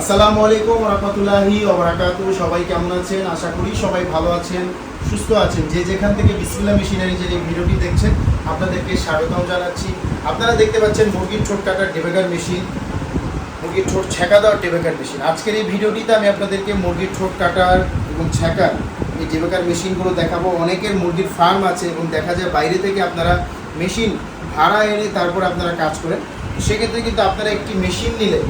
আসসালামু আলাইকুম রহমতুল্লাহি ওবরাকাতু সবাই কেমন আছেন? আশা করি সবাই ভালো আছেন, সুস্থ আছেন। যে যেখান থেকে বিসমিল্লা মেশিনারি যে ভিডিওটি দেখছেন, আপনাদেরকে স্বাগতম জানাচ্ছি। আপনারা দেখতে পাচ্ছেন মুরগির ঠোঁট কাটার ডেবেকার মেশিন, মুরগির ঠোঁট ছেঁকা দেওয়ার ডেবেকার মেশিন। আজকের এই ভিডিওটিতে আমি আপনাদেরকে মুরগির ঠোঁট কাটার এবং ছেঁকার এই ডেবেকার মেশিনগুলো দেখাবো। অনেকের মুরগির ফার্ম আছে এবং দেখা যায় বাইরে থেকে আপনারা মেশিন ভাড়া এনে তারপর আপনারা কাজ করেন। সেক্ষেত্রে কিন্তু আপনারা একটি মেশিন নিলে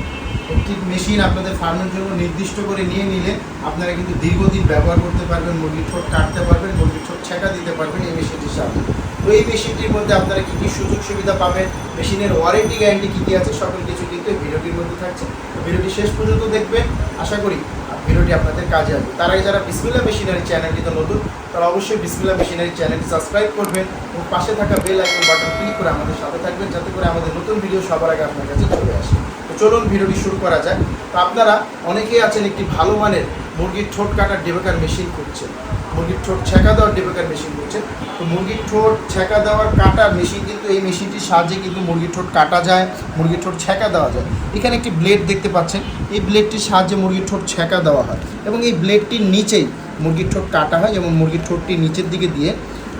একটি মেশিন আপনাদের ফার্মের জন্য নির্দিষ্ট করে নিয়ে নিলে আপনারা কিন্তু দীর্ঘদিন ব্যবহার করতে পারবেন, মুরগির ঠোঁট কাটতে পারবেন, মুরগির ঠোঁট ছেঁকা দিতে পারবেন এই মেশিনটির সাথে তো এই মেশিনটির মধ্যে আপনারা কী কী সুযোগ সুবিধা পাবেন মেশিনের ওয়ারেন্টি গ্যারেন্টি কী কী আছে, সকল কিছু কিন্তু এই ভিডিওটির মধ্যে থাকছে। ভিডিওটি শেষ পর্যন্ত দেখবেন, আশা করি ভিডিওটি আপনাদের কাজে আসবে। তার আগে যারা বিসমিল্লা মেশিনারি চ্যানেলটিতে নতুন, তারা অবশ্যই বিসমিল্লা মেশিনারি চ্যানেলটি সাবস্ক্রাইব করবেন এবং পাশে থাকা বেল আইকন বাটন ক্লিক করে আমাদের সাথে থাকবেন, যাতে করে আমাদের নতুন ভিডিও সবার আগে আপনার কাছে চলে আসে। চলুন ভিডিওটি শুরু করা যায়। তো আপনারা অনেকেই আছেন একটি ভালো মানের মুরগির ঠোঁট কাটার ডেবেকার মেশিন করছেন মুরগির ঠোঁট ছেঁকা দেওয়ার ডেবেকার মেশিন করছেন তো মুরগির ঠোঁট ছেঁকা দেওয়ার, কাটার মেশিন কিন্তু এই মেশিনটির সাহায্যে কিন্তু মুরগির ঠোঁট কাটা যায়, মুরগির ঠোঁট ছেঁকা দেওয়া যায়। এখানে একটি ব্লেড দেখতে পাচ্ছেন। এই ব্লেডটির সাহায্যে মুরগির ঠোঁট ছেঁকা দেওয়া হয় এবং এই ব্লেডটির নিচেই মুরগির ঠোঁট কাটা হয় এবং মুরগির ঠোঁটটি নিচের দিকে দিয়ে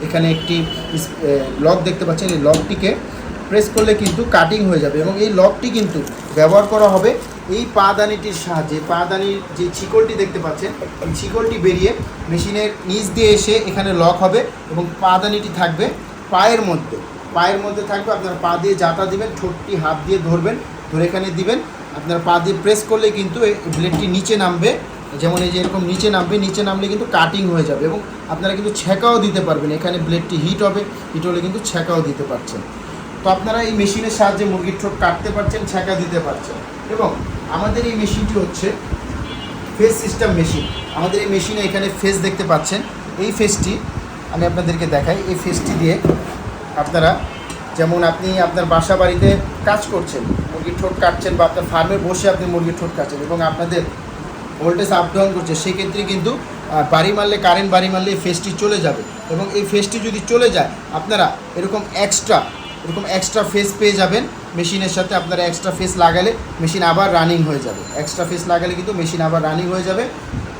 এখানে একটি লক দেখতে পাচ্ছেন। এই লকটিকে প্রেস করলে কিন্তু কাটিং হয়ে যাবে এবং এই লকটি কিন্তু ব্যবহার করা হবে এই পাদানিটির সাহায্যে, পাদানির যে শিকলটি দেখতে পাচ্ছেন, এই শিকলটি বেরিয়ে মেশিনের নিচ দিয়ে এসে এখানে লক হবে এবং পাদানিটি থাকবে পায়ের মধ্যে। পায়ের মধ্যে থাকবে, আপনার পা দিয়ে যাতা দিবেন, ঠোঁটটি হাত দিয়ে ধরবেন, ধরে এখানে দিবেন। আপনার পা দিয়ে প্রেস করলে কিন্তু এই ব্লেডটি নিচে নামবে। যেমন এই যে এরকম নিচে নামবে, নিচে নামলে কিন্তু কাটিং হয়ে যাবে এবং আপনারা কিন্তু ছেঁকাও দিতে পারবেন। এখানে ব্লেডটি হিট হবে, হিট হলে কিন্তু ছেঁকাও দিতে পারছেন। তো আপনারা এই মেশিনের সাহায্যে মুরগির ঠোঁট কাটতে পারছেন ছেঁকা দিতে পারছেন। এবং আমাদের এই মেশিনটি হচ্ছে ফেস সিস্টেম মেশিন আমাদের এই মেশিনে এখানে ফেস দেখতে পাচ্ছেন। এই ফেসটি আমি আপনাদেরকে দেখাই। এই ফেসটি দিয়ে আপনারা যেমন আপনি আপনার বাসা বাড়িতে কাজ করছেন, মুরগির ঠোঁট কাটছেন বা আপনার ফার্মে বসে আপনি মুরগির ঠোঁট কাটছেন এবং আপনাদের ভোল্টেজ আপ ডাউন করছে, সেক্ষেত্রে কিন্তু বাড়ি মারলে কারেন্ট বাড়ি মারলে এই ফেসটি চলে যাবে। এবং এই ফেসটি যদি চলে যায়, আপনারা এরকম এক্সট্রা এরকম এক্সট্রা ফেস পেয়ে যাবেন মেশিনের সাথে আপনারা এক্সট্রা ফেস লাগালে মেশিন আবার রানিং হয়ে যাবে। এক্সট্রা ফেস লাগালে কিন্তু মেশিন আবার রানিং হয়ে যাবে।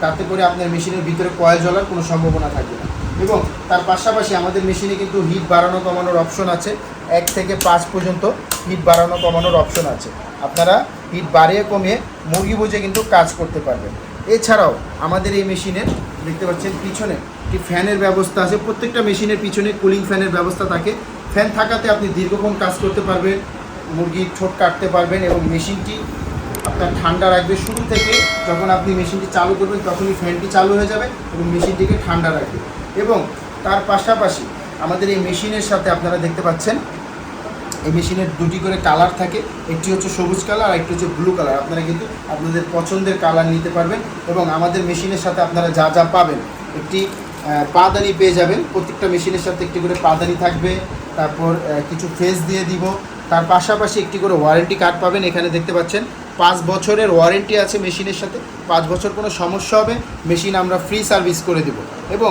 তাতে করে আপনার মেশিনের ভিতরে কয়েল জ্বলার কোনো সম্ভাবনা থাকবে না। এবং তার পাশাপাশি আমাদের মেশিনে কিন্তু হিট বাড়ানো কমানোর অপশন আছে। এক থেকে পাঁচ পর্যন্ত হিট বাড়ানো কমানোর অপশন আছে। আপনারা হিট বাড়িয়ে কমিয়ে মুরগি বুঝে কিন্তু কাজ করতে পারবেন। এছাড়াও আমাদের এই মেশিনের দেখতে পাচ্ছেন পিছনে একটি ফ্যানের ব্যবস্থা আছে। প্রত্যেকটা মেশিনের পিছনে কুলিং ফ্যানের ব্যবস্থা থাকে। ফ্যান থাকাতে আপনি দীর্ঘক্ষণ কাজ করতে পারবেন মুরগির ঠোঁট কাটতে পারবেন এবং মেশিনটি আপনার ঠান্ডা রাখবে শুরু থেকে। যখন আপনি মেশিনটি চালু করবেন, তখনই ফ্যানটি চালু হয়ে যাবে এবং মেশিনটিকে ঠান্ডা রাখবে। এবং তার পাশাপাশি আমাদের এই মেশিনের সাথে আপনারা দেখতে পাচ্ছেন, এই মেশিনের দুটি করে কালার থাকে। একটি হচ্ছে সবুজ কালার আর একটি হচ্ছে ব্লু কালার। আপনারা কিন্তু আপনাদের পছন্দের কালার নিতে পারবেন এবং আমাদের মেশিনের সাথে আপনারা যা যা পাবেন, একটি পাদানি পেয়ে যাবেন। প্রত্যেকটা মেশিনের সাথে একটি করে পাদানি থাকবে। তারপর কিছু ফেস দিয়ে দিব। তার পাশাপাশি একটি করে ওয়ারেন্টি কার্ড পাবেন, এখানে দেখতে পাচ্ছেন। পাঁচ বছরের ওয়ারেন্টি আছে মেশিনের সাথে। পাঁচ বছর কোনো সমস্যা হবে, মেশিন আমরা ফ্রি সার্ভিস করে দেব। এবং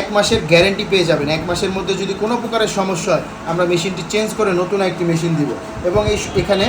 এক মাসের গ্যারেন্টি পেয়ে যাবেন। এক মাসের মধ্যে যদি কোনো প্রকারের সমস্যা হয়, আমরা মেশিনটি চেঞ্জ করে নতুন একটি মেশিন দিব। এবং এই এখানে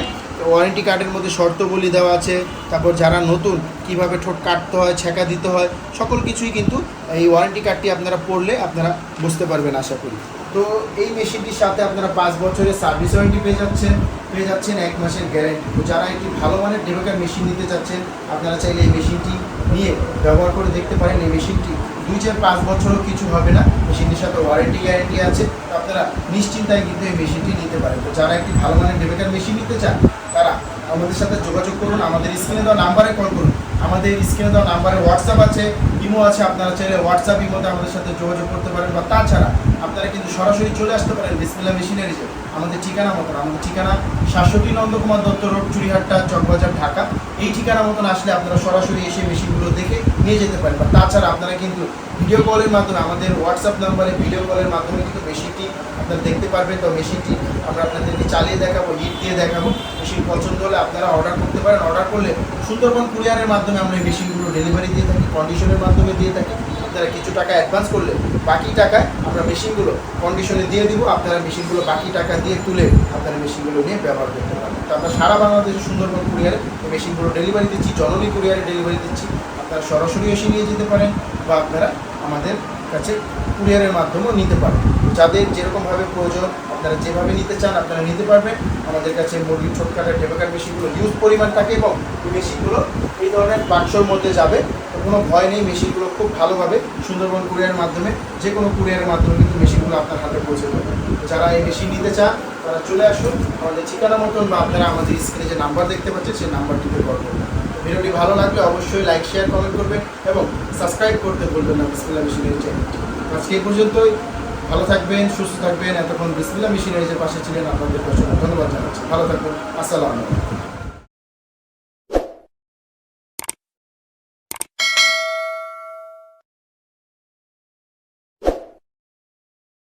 ওয়ারেন্টি কার্ডের মধ্যে শর্তবলী দেওয়া আছে। তারপর যারা নতুন, কীভাবে ঠোঁট কাটতে হয় ছেঁকা দিতে হয়, সকল কিছুই কিন্তু এই ওয়ারেন্টি কার্ডটি আপনারা পড়লে আপনারা বুঝতে পারবেন আশা করি। তো এই মেশিনটির সাথে আপনারা পাঁচ বছরের সার্ভিস ওয়ারেন্টি পেয়ে যাচ্ছেন পেয়ে যাচ্ছেন এক মাসের গ্যারেন্টি তো যারা একটি ভালো মানের ডেভেকার মেশিন নিতে চাচ্ছেন, আপনারা চাইলে এই মেশিনটি নিয়ে ব্যবহার করে দেখতে পারেন এই মেশিনটি। দুই চার পাঁচ বছরও কিছু হবে না, মেশিনটির সাথে ওয়ারেন্টি গ্যারেন্টি আছে আপনারা নিশ্চিন্তায় কিন্তু এই মেশিনটি নিতে পারেন। তো যারা একটি ভালো মানের ডেবেকার মেশিন নিতে চান, তারা আমাদের সাথে যোগাযোগ করুন, আমাদের স্ক্রিনে দেওয়া নাম্বারে কল করুন। আমাদের স্ক্রিনে দেওয়া নাম্বারে হোয়াটসঅ্যাপ আছে ইমো আছে, আপনারা চাইলে হোয়াটসঅ্যাপ ইমোতে আমাদের সাথে যোগাযোগ করতে পারেন, বা তাছাড়া আপনারা কিন্তু সরাসরি চলে আসতে পারেন বিসমিল্লা মেশিনারিজে আমাদের ঠিকানা মতন আমাদের ঠিকানা সাতষট্টি নন্দকুমার দত্ত রোড চুরিহাট্টা চকবাজার, ঢাকা। এই ঠিকানা মতন আসলে আপনারা সরাসরি এসে মেশিনগুলো দেখে নিয়ে যেতে পারেন। বা তাছাড়া আপনারা কিন্তু ভিডিও কলের মাধ্যমে, আমাদের হোয়াটসঅ্যাপ নাম্বারে ভিডিও কলের মাধ্যমে কিন্তু মেশিনটি আপনারা দেখতে পারবেন। তো মেশিনটি আমরা আপনাদেরকে চালিয়ে দেখাবো হিট দিয়ে দেখাবো। মেশিন পছন্দ হলে আপনারা অর্ডার করতে পারেন। অর্ডার করলে সুন্দরবন কুরিয়ারের মাধ্যমে আমরা এই মেশিনগুলো ডেলিভারি দিয়ে থাকি কন্ডিশনের মাধ্যমে দিয়ে থাকি। আপনারা কিছু টাকা অ্যাডভান্স করলে বাকি টাকায় আমরা মেশিনগুলো কন্ডিশনে দিয়ে দিব, আপনারা মেশিনগুলো বাকি টাকা দিয়ে তুলে আপনারা মেশিনগুলো নিয়ে ব্যবহার করতে পারবেন। তো আমরা সারা বাংলাদেশে সুন্দরবন কুরিয়ারে মেশিনগুলো ডেলিভারি দিচ্ছি, জননী কুরিয়ারে ডেলিভারি দিচ্ছি। আপনারা সরাসরি এসে নিয়ে যেতে পারেন বা আপনারা আমাদের কাছে কুরিয়ারের মাধ্যমেও নিতে পারেন। যাদের যেরকমভাবে প্রয়োজন, আপনারা যেভাবে নিতে চান আপনারা নিতে পারবেন। আমাদের কাছে মুরগির ছোটকাটার টেবাকার মেশিনগুলো হিউজ পরিমাণ থাকে এবং এই মেশিনগুলো এই ধরনের বাক্সর মধ্যে যাবে। কোনো ভয় নেই, মেশিনগুলো খুব ভালোভাবে সুন্দরবন কুরিয়ারের মাধ্যমে, যে কোনো কুরিয়ারের মাধ্যমে কিন্তু মেশিনগুলো আপনার হাতে পৌঁছে দেবে। যারা এই মেশিন নিতে চান, তারা চলে আসুন। আমাদের ঠিকানা মতন বা আপনারা আমাদের স্ক্রিনে যে নাম্বার দেখতে পাচ্ছেন, সেই নাম্বারটিতে কল করবেন ভিডিওটি ভালো লাগলে অবশ্যই লাইক, শেয়ার, কমেন্ট করবেন এবং সাবস্ক্রাইব করতে ভুলবেন না বিসমিল্লা মেশিনের চ্যানেলটি আজকে এই পর্যন্তই। ভালো থাকবেন, সুস্থ থাকবেন। এতক্ষণ বিসমিল্লা মেশিনারিজের পাশে ছিলেন আপনাদের অসংখ্য ধন্যবাদ জানাচ্ছি। ভালো থাকবেন। আসসালামু আলাইকুম।